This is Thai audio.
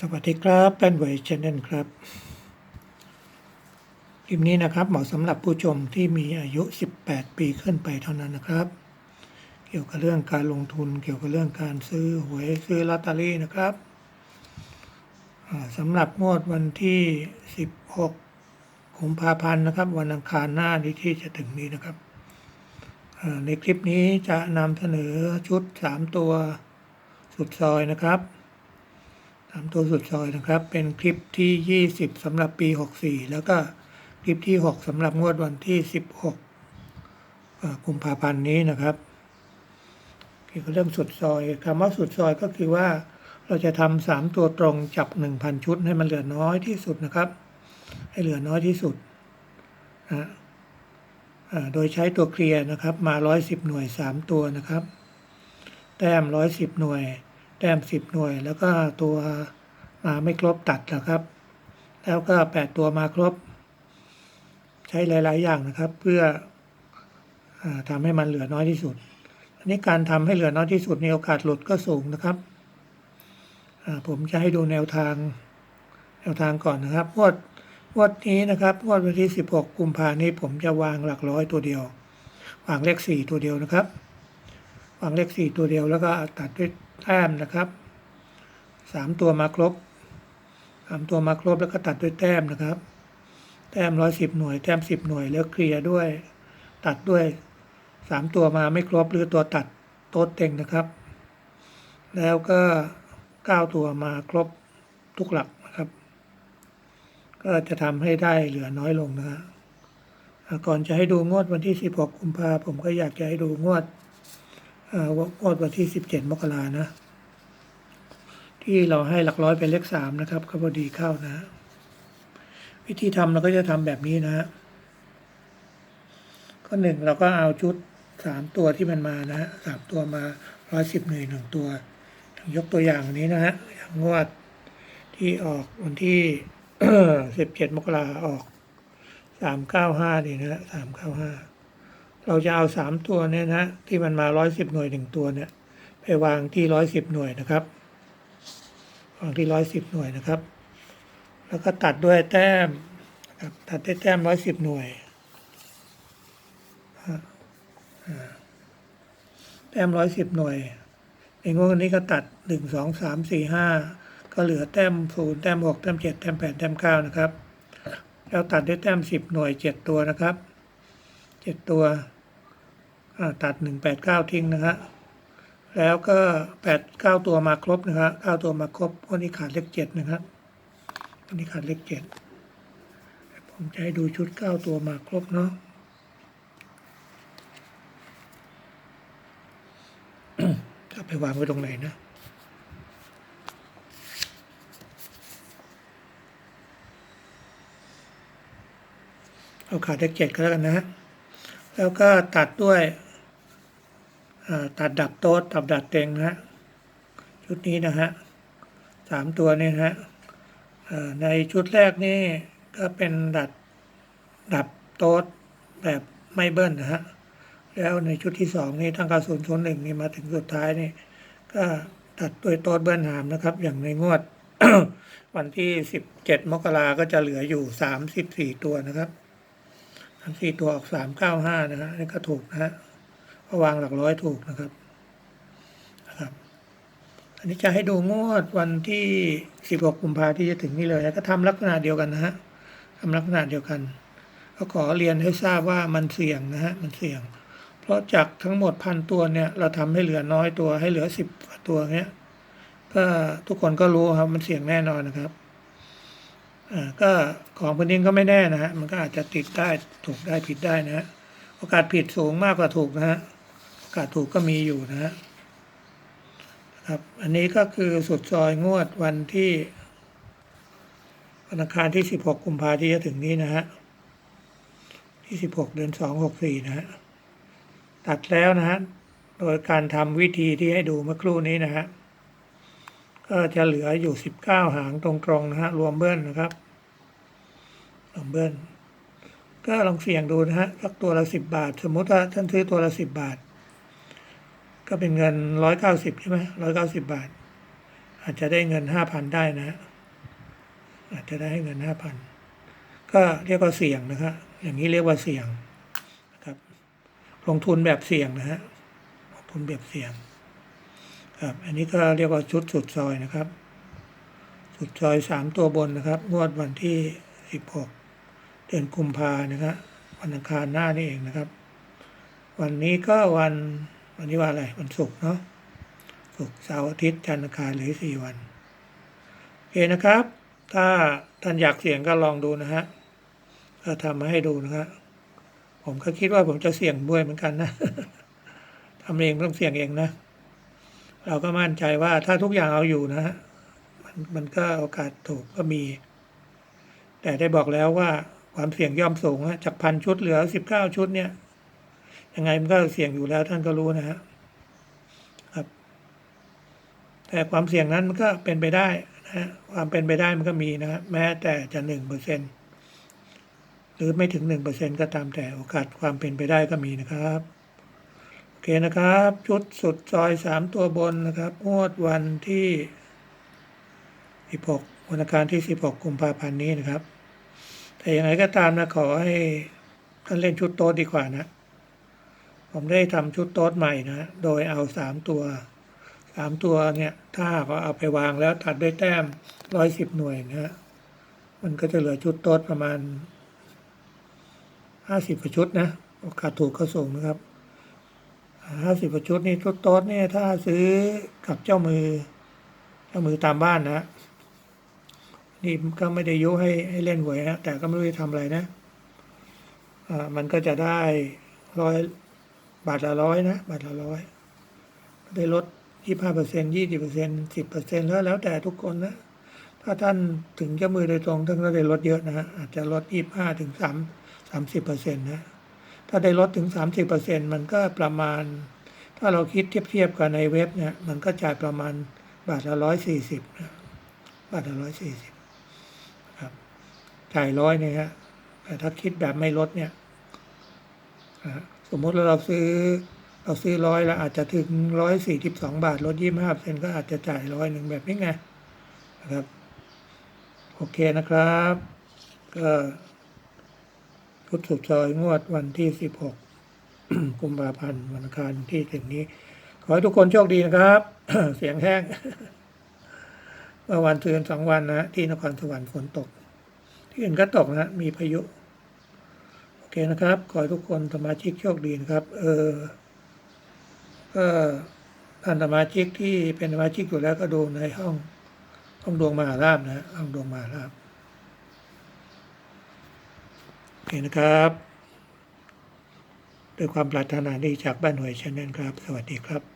สวัสดีครับเป็นเวยชแนลครับ คลิปนี้นะครับเหมาะสำหรับผู้ชมที่มีอายุ 18 ปีขึ้นไปเท่านั้นนะครับ เกี่ยวกับเรื่องการลงทุน เกี่ยวกับเรื่องการซื้อหวยซื้อลอตเตอรี่นะครับสำหรับงวดวันที่ 16กุมภาพันธ์นะครับ วันอังคารหน้านี้ที่จะถึงนี้นะครับในคลิปนี้จะนำเสนอชุด 3 ตัวสุดซอยนะครับ ตามตัวสุดซอยนะครับ เป็นคลิปที่ 20สำหรับปี 64 แล้วก็คลิปที่ 6สำหรับงวดวันที่ 16กุมภาพันธ์นี้นะครับเกี่ยวกับเรื่องสุดซอยคำว่าสุดซอยก็คือว่าเราจะทำสามตัวตรงจับ 1,000 ชุดให้มันเหลือน้อยที่สุดนะครับ ให้เหลือน้อยที่สุดนะโดยใช้ตัวเคลียร์นะครับมา 110 หน่วย 3 ตัวนะครับ แต้ม 110 หน่วย แต้มสิบหน่วย แล้วก็ตัวมาไม่ครบตัดนะครับ แล้วก็แปดตัวมาครบ ใช้หลาย ๆ อย่างนะครับ เพื่ออทำให้มันเหลือน้อยที่สุด อันนี้การทำให้เหลือน้อยที่สุดในโอกาสหลุดก็สูงนะครับผมจะให้ดูแนวทาง แนวทางก่อนนะครับงวดงวดนี้นะครับงวดวันที่ 16 กุมภานี้ผมจะวางหลักร้อยตัวเดียว วางเลข 4 ตัวเดียวนะครับ วางเลข 4 ตัวเดียวแล้วก็ตัดด้วย แต้มนะครับสามตัวมาครบสามตัวมาครบแล้วก็ตัดด้วยแต้มนะครับ แต้มร้อยสิบหน่วย แต้มสิบหน่วยแล้วเคลียร์ด้วย ตัดด้วยสามตัวมาไม่ครบหรือตัวตัดโต๊ดเต็งนะครับ แล้วก็เก้าตัวมาครบทุกหลักนะครับ ก็จะทำให้ได้เหลือน้อยลงนะฮะก่อนจะให้ดูงวดวันที่ 16 กุมภาผมก็อยากจะให้ดูงวด เอ่องวดวันที่17มกรานะ ที่เราให้หลักร้อยเป็นเลขสามนะครับก็พอดีเข้านะ วิธีทำเราก็จะทำแบบนี้นะ ก็หนึ่งเราก็เอาชุดสามตัวที่มันมานะสามตัวมาร้อยสิบหน่วยหนึ่งตัวยกตัวอย่างนนี้นะฮะอย่างงวดที่ออกวันที่สิบเจ็ดมกราออกสามเก้าห้านี่นะสามเก้าห้า เราจะเอาสามตัวเนี่ยนะที่มันมาร้อยสิบหน่วยหนึ่งตัวเนี่ยไปวางที่ร้อยสิบหน่วยนะครับ วางที่ร้อยสิบหน่วยนะครับ แล้วก็ตัดด้วยแต้มครับตัดด้วยแต้มร้อยสิบหน่วยแต้มร้อยสิบหน่วยในงวดนี้ก็ตัดหนึ่งสองสามสี่ห้าก็เหลือแต้มศูนย์แต้มหกแต้มเจ็ดแต้มแปดแต้มเก้านะครับ แล้วตัดด้วยแต้มสิบหน่วยเจ็ดตัวนะครับเจ็ดตัว ตัดหนึ่งแปดเก้าทิ้งนะฮะแล้วก็แปดเก้าตัวมาครบนะครับเก้าตัวมาครบวันนี้ขาดเลขเจ็ดนะครับวันนี้ขาดเลขเจ็ดผมจะให้ดูชุดเก้าตัวมาครบเนาะจะไปวางไว้ตรงไหนนะเอาขาดเลขเจ็ดก็แล้วกันนะฮะ แล้วก็ตัดด้วย ตัดดับโต๊ดตัดดับเต็งนะฮะชุดนี้นะฮะสามตัวนี่ฮะในชุดแรกนี่ก็เป็นดัดดับโต๊ดแบบไม่เบิ้ลนะฮะแล้วในชุดที่สองนี่ตั้งกระสุนชนหนึ่งนี่มาถึงสุดท้ายนี่ ก็ตัดด้วยโต๊ดเบิ้ลหามนะครับ อย่างในงวด วันที่สิบเจ็ดมกราก็จะเหลืออยู่สามสิบสี่ตัวนะครับสามสี่ตัวออกสามเก้าห้านะฮะนี่ก็ถูกนะฮะ เพราะวางหลักร้อยถูกนะครับนะครับ อันนี้จะให้ดูงวดวันที่สิบหกกุมภาที่จะถึงนี่เลย แล้วก็ทำลักษณะเดียวกันนะฮะทำลักษณะเดียวกัน ก็ขอเรียนให้ทราบว่ามันเสี่ยงนะฮะมันเสี่ยง เพราะจากทั้งหมดพันตัวเนี่ย เราทำให้เหลือน้อยตัวให้เหลือสิบตัวเนี้ยก็ทุกคนก็รู้ครับมันเสี่ยงแน่นอนนะครับอ่าก็ของพื้นดินก็ไม่แน่นะฮะ มันก็อาจจะติดได้ถูกได้ผิดได้นะฮะ โอกาสผิดสูงมากกว่าถูกนะฮะ กาสถูกก็มีอยู่นะฮะครับอันนี้ก็คือสุดซอยงวดวันที่วันอังคารที่ 16 กุมภาที่จะถึงนี้นะฮะ ที่ 16 เดือน 2 64 นะฮะ ตัดแล้วนะฮะ โดยการทำวิธีที่ให้ดูเมื่อครู่นี้นะฮะ ก็จะเหลืออยู่ 19 หางตรงๆนะฮะ รวมเบิ้ลนะครับ รวมเบิ้ล ก็ลองเสี่ยงดูนะฮะ สักตัวละสิบบาท สมมติว่าท่านซื้อตัวละสิบบาท ก็เป็นเงินร้อยเก้าสิบใช่ไหมร้อยเก้าสิบบาท อาจจะได้เงินห้าพันได้นะ อาจจะได้เงินห้าพันก็เรียกว่าเสี่ยงนะครับอย่างนี้เรียกว่าเสี่ยงนะครับลงทุนแบบเสี่ยงนะฮะลงทุนแบบเสี่ยงครับอันนี้ก็เรียกว่าชุดสุดซอยนะครับ สุดซอยสามตัวบนนะครับ งวดวันที่สิบหกเดือนกุมภานะครับวันอังคารหน้านี่เองนะครับ วันนี้ก็วัน วันนี้ว่าอะไรวันศุกร์เนาะศุกร์เสาร์อาทิตย์จันทร์อังคารเหลือสี่วันโอเคนะครับ ถ้าท่านอยากเสี่ยงก็ลองดูนะฮะก็ทำมาให้ดูนะฮะผมก็คิดว่าผมจะเสี่ยงด้วยเหมือนกันนะทำเองต้องเสี่ยงเองนะ เราก็มั่นใจว่าถ้าทุกอย่างเอาอยู่นะฮะมันมันก็โอกาสถูกก็มี แต่ได้บอกแล้วว่าความเสี่ยงย่อมสูงฮะจากพันชุดเหลือสิบเก้าชุดเนี่ย ยังไงมันก็เสี่ยงอยู่แล้วท่านก็รู้นะฮะครับ แต่ความเสี่ยงนั้นมันก็เป็นไปได้นะฮะความเป็นไปได้มันก็มีนะฮะแม้แต่จะหนึ่งเปอร์เซ็นหรือไม่ถึงหนึ่งเปอร์เซ็นก็ตามแต่โอกาสความเป็นไปได้ก็มีนะครับโอเคนะครับ ชุดสุดซอยสามตัวบนนะครับงวดวันที่สิบหกวันอังคารที่สิบหกกุมภาพันธ์นี้นะครับ แต่ยังไงก็ตามนะขอให้ท่านเล่นชุดโต๊ดดีกว่านะ ผมได้ทำชุดโต๊ดใหม่นะ โดยเอาสามตัวสามตัวเนี่ย ถ้าหากว่าเอาไปวางแล้วตัดด้วยแต้มร้อยสิบหน่วยนะฮะมันก็จะเหลือชุดโต๊ดประมาณห้าสิบกว่าชุดนะ โอกาสถูกก็สูงนะครับห้าสิบกว่าชุดนี่ชุดโต๊ดเนี่ยถ้าซื้อกับเจ้ามือ เจ้ามือตามบ้านนะนี่ก็ไม่ได้ยุให้ให้เล่นหวยนะแต่ก็ไม่รู้จะทำอะไรนะ อ่า มันก็จะได้ร้อย บาทละร้อยนะ บาทละร้อยได้ลดยี่ห้าเปอร์เซ็นยี่สิบเปอร์เซ็นสิบเปอร์เซ็นแล้วแล้วแต่ทุกคนนะ ถ้าท่านถึงเจ้ามือโดยตรงท่านก็ได้ลดเยอะนะฮะอาจจะลดยี่ห้าถึงสามสามสิบเปอร์เซ็นต์นะถ้าได้ลดถึงสามสิบเปอร์เซ็นมันก็ประมาณ ถ้าเราคิดเทียบเทียบกับในเว็บเนี่ยมันก็จ่ายประมาณบาทละร้อยสี่สิบนะบาทละร้อยสี่สิบครับจ่ายร้อยเนี่ยฮะแต่ถ้าคิดแบบไม่ลดเนี่ยอ่า สมมติเราซื้อเราซื้อร้อยแล้วอาจจะถึงร้อยสี่สิบสองบาทลดยี่ห้าเซนก็อาจจะจ่ายร้อยหนึ่งแบบนี้ไงนะครับ โอเคนะครับ ก็พุทธสุดซอยงวดวันที่สิบหกกุมภาพันธ์วันอังคารที่ถึงนี้ ขอให้ทุกคนโชคดีนะครับ เสียงแห้งเมื่อวันเตือนสองวันนะที่นครสวรรค์ฝนตก ที่อื่นก็ตกนะ มีพายุ อเคนะครับขอให้ทุกคนสมาชิกโชคดีนะครับ เออก็ท่านสมาชิกที่เป็นสมาชิกอยู่แล้วก็ดูในห้องห้องดวงมหาราบนะห้องดวงมหาราบโอเคนะครับด้วยความปรารถนาดีจากบ้านหวยชนนครับ สวัสดีครับ